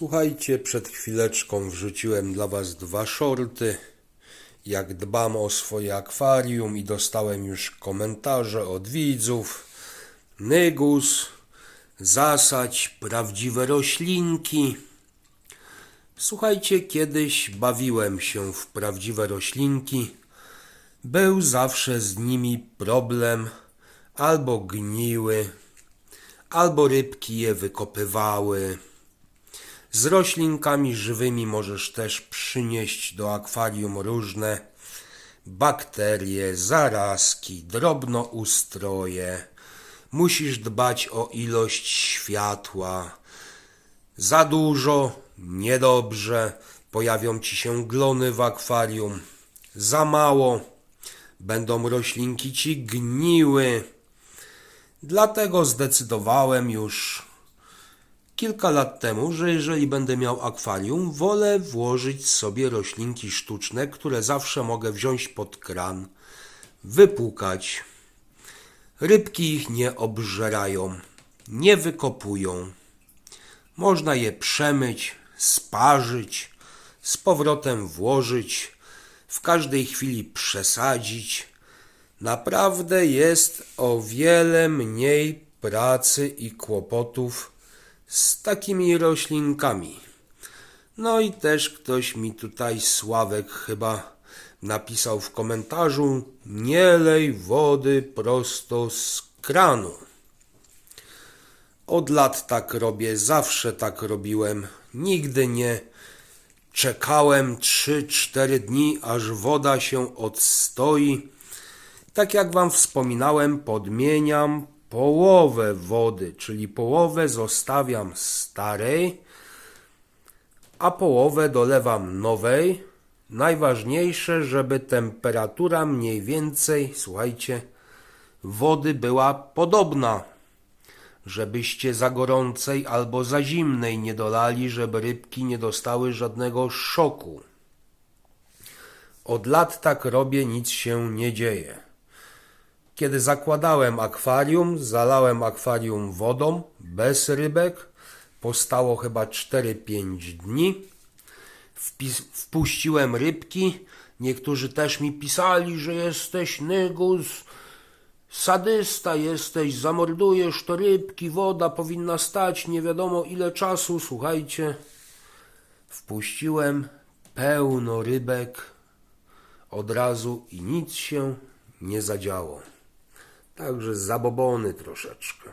Słuchajcie, przed chwileczką wrzuciłem dla Was dwa shorty. Jak dbam o swoje akwarium i dostałem już komentarze od widzów. Nygus, zasadź prawdziwe roślinki. Słuchajcie, kiedyś bawiłem się w prawdziwe roślinki. Był zawsze z nimi problem, albo gniły, albo rybki je wykopywały. Z roślinkami żywymi możesz też przynieść do akwarium różne bakterie, zarazki, drobnoustroje. Musisz dbać o ilość światła. Za dużo, niedobrze, pojawią ci się glony w akwarium. Za mało, będą roślinki ci gniły. Dlatego zdecydowałem już kilka lat temu, że jeżeli będę miał akwarium, wolę włożyć sobie roślinki sztuczne, które zawsze mogę wziąć pod kran, wypłukać. Rybki ich nie obżerają, nie wykopują. Można je przemyć, sparzyć, z powrotem włożyć, w każdej chwili przesadzić. Naprawdę jest o wiele mniej pracy i kłopotów z takimi roślinkami. No i też ktoś mi tutaj, Sławek chyba, napisał w komentarzu: Nie lej wody prosto z kranu. Od lat tak robię, zawsze tak robiłem. Nigdy nie czekałem 3-4 dni, aż woda się odstoi. Tak jak Wam wspominałem, podmieniam połowę wody, czyli połowę zostawiam starej, a połowę dolewam nowej. Najważniejsze, żeby temperatura mniej więcej, słuchajcie, wody była podobna. Żebyście za gorącej albo za zimnej nie dolali, żeby rybki nie dostały żadnego szoku. Od lat tak robię, nic się nie dzieje. Kiedy zakładałem akwarium, zalałem akwarium wodą, bez rybek. Postało chyba 4-5 dni. Wpis- wpuściłem rybki. Niektórzy też mi pisali, że jesteś nygus, sadysta jesteś, zamordujesz to rybki, woda powinna stać nie wiadomo ile czasu. Słuchajcie, wpuściłem pełno rybek od razu i nic się nie zadziało. Także zabobony troszeczkę.